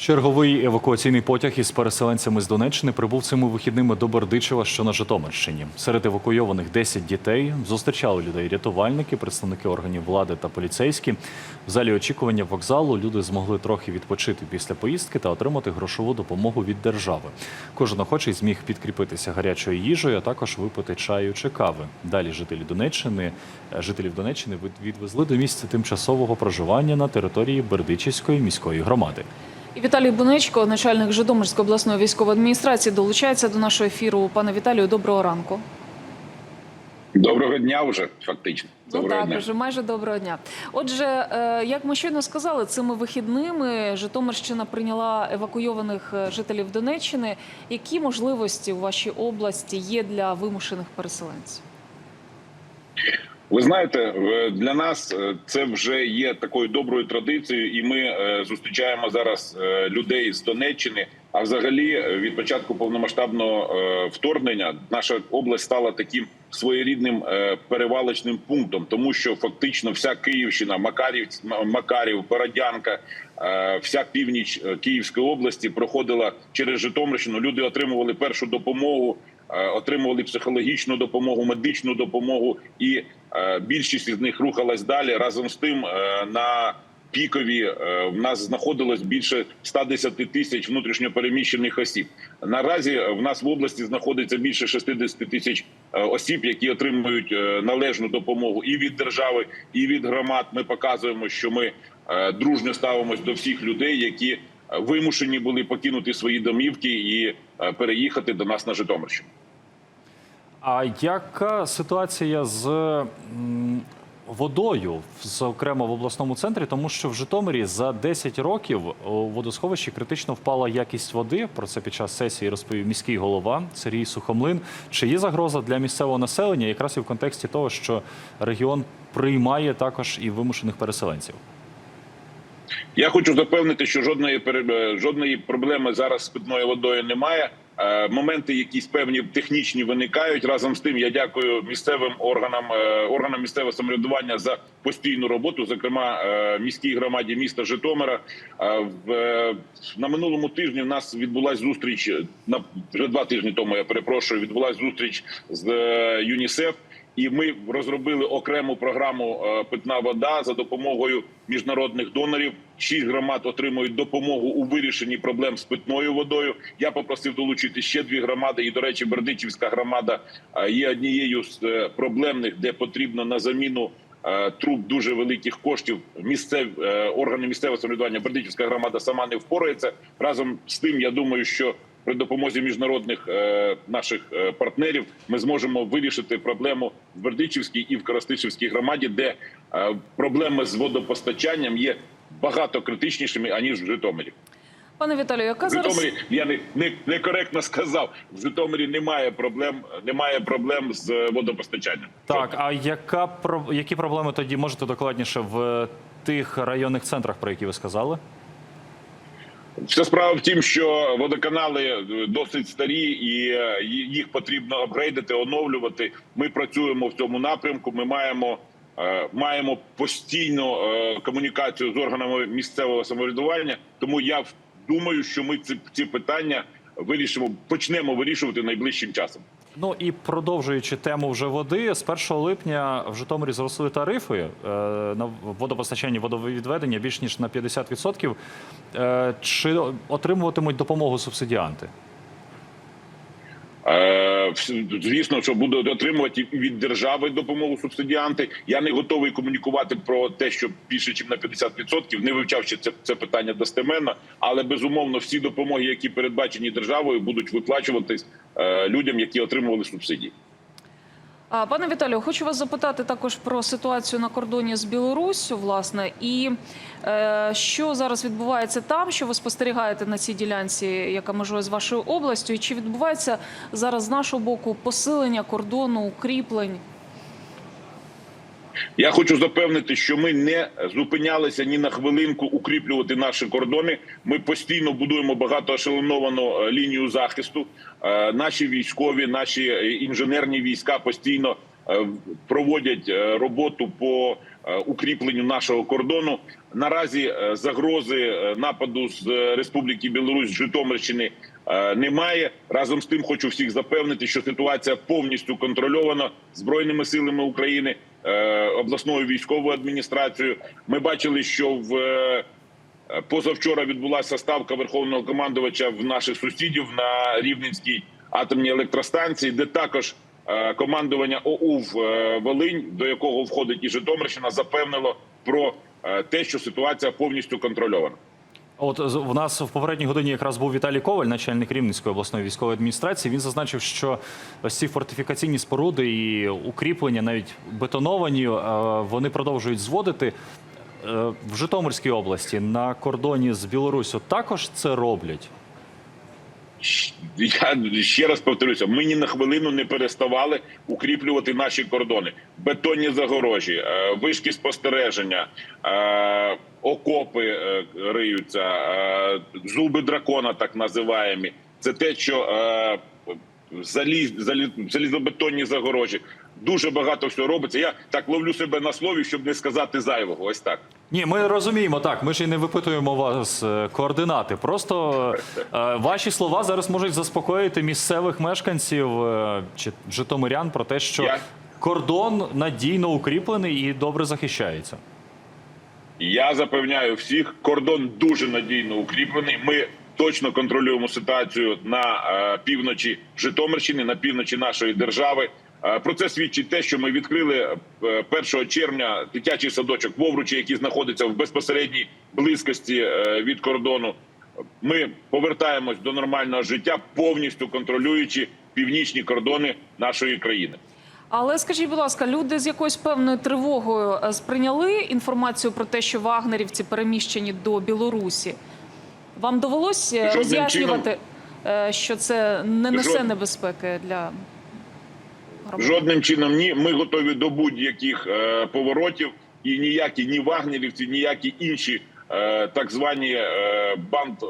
Черговий евакуаційний потяг із переселенцями з Донеччини прибув цими вихідними до Бердичева, що на Житомирщині. Серед евакуйованих 10 дітей зустрічали людей рятувальники, представники органів влади та поліцейські. В залі очікування вокзалу люди змогли трохи відпочити після поїздки та отримати грошову допомогу від держави. Кожен охочий зміг підкріпитися гарячою їжею, а також випити чаю чи кави. Далі жителі Донеччини, е, жителів Донеччини від- відвезли до місця тимчасового проживання на території Бердичівської міської громади. І Віталій Бунечко, начальник Житомирської обласної військової адміністрації, долучається до нашого ефіру. Пане Віталію, доброго ранку. Доброго дня вже фактично. Ну так, дня. вже майже доброго дня. Отже, е, як ми щойно сказали, цими вихідними Житомирщина прийняла евакуйованих е, жителів Донеччини. Які можливості у вашій області є для вимушених переселенців? Ви знаєте, е, для нас е, це вже є такою доброю традицією, і ми е, зустрічаємо зараз людей з Донеччини. А взагалі, від початку повномасштабного вторгнення, наша область стала таким своєрідним перевалочним пунктом, тому що фактично вся Київщина, Макарів, Макарів, Бородянка, вся північ Київської області проходила через Житомирщину. Люди отримували першу допомогу. Е, Отримували психологічну допомогу, медичну допомогу, і е, більшість із них рухалась далі. Разом з тим е, на пікові в нас знаходилось більше 110 тисяч внутрішньопереміщених осіб. Наразі в нас в області знаходиться більше 60 тисяч осіб, які отримують належну допомогу і від держави, і від громад. Ми показуємо, що ми дружньо ставимось до всіх людей, які вимушені були покинути свої домівки і переїхати до нас на Житомирщину. А яка ситуація з водою, зокрема в обласному центрі? Тому що в Житомирі за 10 років у водосховищі критично впала якість води. Про це під час сесії розповів міський голова Сергій Сухомлин. Чи є загроза для місцевого населення, якраз і в контексті того, що регіон приймає також і вимушених переселенців? Я хочу запевнити, що жодної жодної проблеми зараз з питною водою немає. Е, Моменти, якісь певні технічні виникають. Разом з тим, я дякую місцевим органам е, органам місцевого самоврядування за постійну роботу, зокрема е, міській громаді міста Житомира. В на минулому тижні в нас відбулася зустріч на вже два тижні тому. Я перепрошую, відбулася зустріч з ЮНІСЕФ. І ми розробили окрему програму е, Питна вода за допомогою міжнародних донорів. Шість громад отримують допомогу у вирішенні проблем з питною водою. Я попросив долучити ще дві громади. І, до речі, Бердичівська громада е, є однією з е, проблемних, де потрібно на заміну труб дуже великих коштів. Місцев органи місцевого самоврядування Бердичівська громада сама не впорається. Разом з тим, я думаю, що при допомозі міжнародних е, наших е, партнерів ми зможемо вирішити проблему в Бердичівській і в Коростишівській громаді, де е, проблеми з водопостачанням є багато критичнішими аніж в Житомирі. Пане Віталію, яка В зараз я не, не некоректно сказав. В Житомирі немає проблем, немає проблем з водопостачанням. Так, а яка про- які проблеми тоді можете докладніше в тих районних центрах, про які ви сказали? Вся справа в тім, що водоканали е, досить старі, і е, їх потрібно апгрейдити, оновлювати. Ми працюємо в цьому напрямку. Ми маємо. е, Маємо постійну комунікацію з органами місцевого самоврядування. Тому я думаю, що ми ці, ці питання вирішимо, почнемо вирішувати найближчим часом. Ну і продовжуючи тему вже води, з 1 липня в Житомирі зросли тарифи е, на водопостачання водовідведення більш ніж на 50%. Е, чи отримуватимуть допомогу субсидіанти? Звісно, що будуть отримувати від держави допомогу субсидіанти. Я не готовий комунікувати про те, що більше ніж на 50%, не вивчавши це, це питання достеменно, але безумовно всі допомоги, які передбачені державою, будуть виплачуватись е, людям, які отримували субсидії. Пане Віталію, хочу вас запитати також про ситуацію на кордоні з Білоруссю, власне, і е, що зараз відбувається там, що ви спостерігаєте на цій ділянці, яка межує з вашою областю, і чи відбувається зараз з нашого боку посилення кордону, укріплень? Я хочу запевнити, що ми не зупинялися ні на хвилинку укріплювати наші кордони. Ми постійно будуємо багатоешелоновану е, лінію захисту. Е, Наші військові, наші е, інженерні війська постійно проводять роботу по укріпленню нашого кордону. Наразі загрози нападу з Республіки Білорусь з Житомирщини немає. Разом з тим хочу всіх запевнити, що ситуація повністю контрольована збройними силами України, обласною військовою адміністрацією. Ми бачили, що в е, Позавчора відбулася ставка верховного командувача в наших сусідів на Рівненській атомній електростанції, де також е, командування ОУВ е, Волинь, до якого входить і Житомирщина, запевнило про е, те, що ситуація повністю контрольована. От в нас в попередній годині якраз був Віталій Коваль, начальник Рівненської обласної військової адміністрації. Він зазначив, що ось ці фортифікаційні споруди і укріплення, навіть бетоновані, е, вони продовжують зводити. Е, В Житомирській області на кордоні з Білоруссю також це роблять. Я ще раз повторюся: ми ні на хвилину не переставали укріплювати наші кордони, бетонні загорожі, е, вишки спостереження, е, окопи е, риються, зуби дракона, так називаємо. Це те, що заліз, заліз, залізобетонні загорожі. Дуже багато всього робиться. Я так ловлю себе на слові, щоб не сказати зайвого. Ось так. Ні, ми розуміємо так. Ми ж і не випитуємо вас е, координати. Просто е, ваші слова зараз можуть заспокоїти місцевих мешканців е, чи житомирян про те, що Я- кордон надійно укріплений і добре захищається. Я запевняю всіх, кордон дуже надійно укріплений. Ми точно контролюємо ситуацію на е, півночі Житомирщини, на півночі нашої держави. Е, Про це свідчить те, що ми відкрили е, 1 червня дитячий садочок Вовручі, який знаходиться в безпосередній близькості е, від кордону. Ми повертаємось до нормального життя, повністю контролюючи північні кордони нашої країни. Але скажіть, будь ласка, люди з якоюсь певною тривогою е, сприйняли інформацію про те, що вагнерівці переміщені до Білорусі. Вам довелось е, роз'яснювати, е, що це не несе небезпеки для громадян? Жодним чином ні. Ми готові до будь-яких е, поворотів, і ніякі ні вагнерівці, ніякі інші е, так звані е, банд е,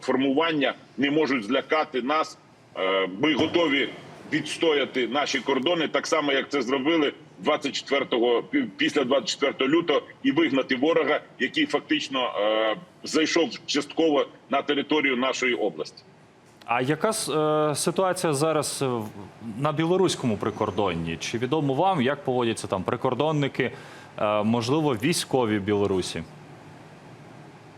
формування не можуть злякати нас. Е, ми готові відстояти наші кордони, так само як це зробили 24-го, пі- після 24 лютого, і вигнати ворога, який фактично е, зайшов частково на територію нашої області. А яка е, ситуація зараз на білоруському прикордонні? Чи відомо вам, як поводяться там прикордонники, е, можливо, військові Білорусі?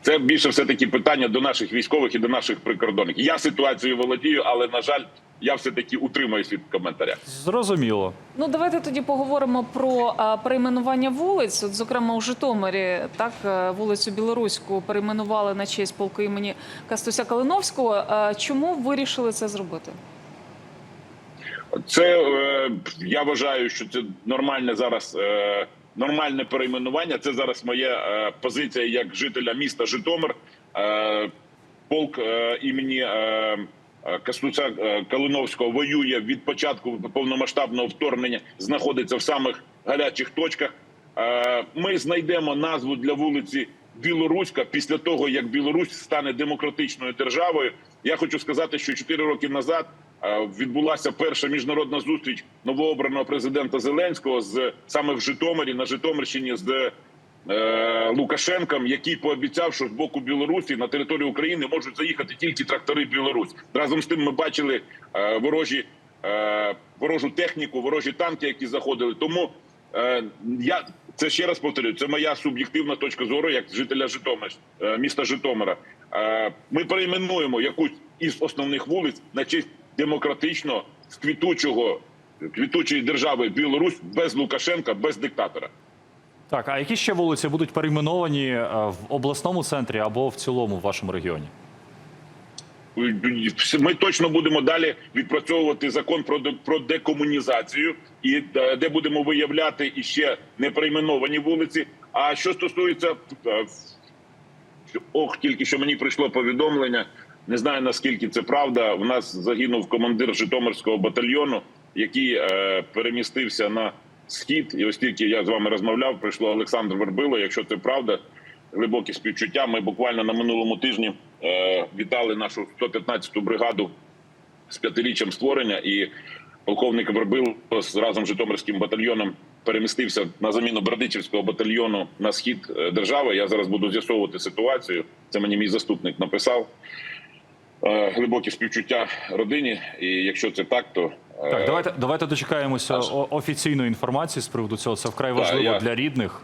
Це більше все таки питання до наших військових і до наших прикордонників. Я ситуацією володію, але на жаль, я все таки утримуюсь від коментаря. Зрозуміло. Ну давайте тоді поговоримо про а, перейменування вулиць. От, зокрема, у Житомирі так е, вулицю Білоруську перейменували на честь полку імені Кастуся Калиновського. А Чому вирішили це зробити? Це е, я вважаю, що це нормальне зараз. Е, Нормальне перейменування. Це зараз моя е, позиція як жителя міста Житомир. Е, полк е, імені е, е, е, Калиновського воює від початку повномасштабного вторгнення, знаходиться в самих гарячих точках. Е, Ми знайдемо назву для вулиці Білоруська після того, як Білорусь стане демократичною державою. Я хочу сказати, що 4 роки назад відбулася перша міжнародна зустріч новообраного президента Зеленського з саме в Житомирі на Житомирщині з Лукашенком, який пообіцяв, що з боку Білорусі на територію України можуть заїхати тільки трактори Білорусь. Разом з тим, ми бачили е, ворожі е, ворожу техніку, ворожі танки, які заходили. Тому е, я це ще раз повторюю. Це моя суб'єктивна точка зору, як жителя Житомир, е, міста Житомира. Е, ми перейменуємо якусь із основних вулиць на честь демократичного квітучого квітучої держави Білорусь без Лукашенка, без диктатора. Так, а які ще вулиці будуть перейменовані е, в обласному центрі або в цілому в вашому регіоні? Ми точно будемо далі відпрацьовувати закон про декомунізацію, і е, де будемо виявляти іще не перейменовані вулиці. А що стосується е, ох, тільки що мені прийшло повідомлення. Не знаю наскільки це правда. У нас загинув командир Житомирського батальйону, який перемістився на схід. І ось тільки я з вами розмовляв, прийшло Олександр Вербило. Якщо це правда, глибокі співчуття. Ми буквально на минулому тижні е, вітали нашу 115-ту бригаду з п'ятиріччям створення. І Полковник Вербило разом з Житомирським батальйоном перемістився на заміну Бердичівського батальйону на схід е, держави. Я зараз буду з'ясовувати ситуацію. Це мені мій заступник написав. Е, Глибокі співчуття родині, і якщо це так, то е, Так, давайте давайте дочекаємося офіційної інформації з приводу цього. Це вкрай Так, важливо я- для рідних.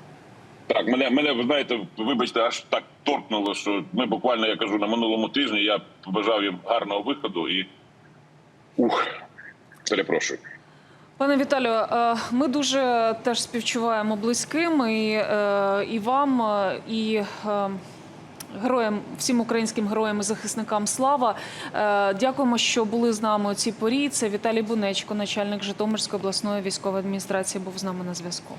Так, мене мене ви знаєте, вибачте, аж так торкнуло, що ми буквально я кажу на минулому тижні. Я побажав їм гарного виходу і ух, перепрошую. Пане Віталію, е, ми дуже теж співчуваємо близьким і, і вам, і героям, всім українським героям і захисникам слава. Е, Дякуємо, що були з нами у цій порі. Це Віталій Бунечко, начальник Житомирської обласної військової адміністрації, був з нами на зв'язку.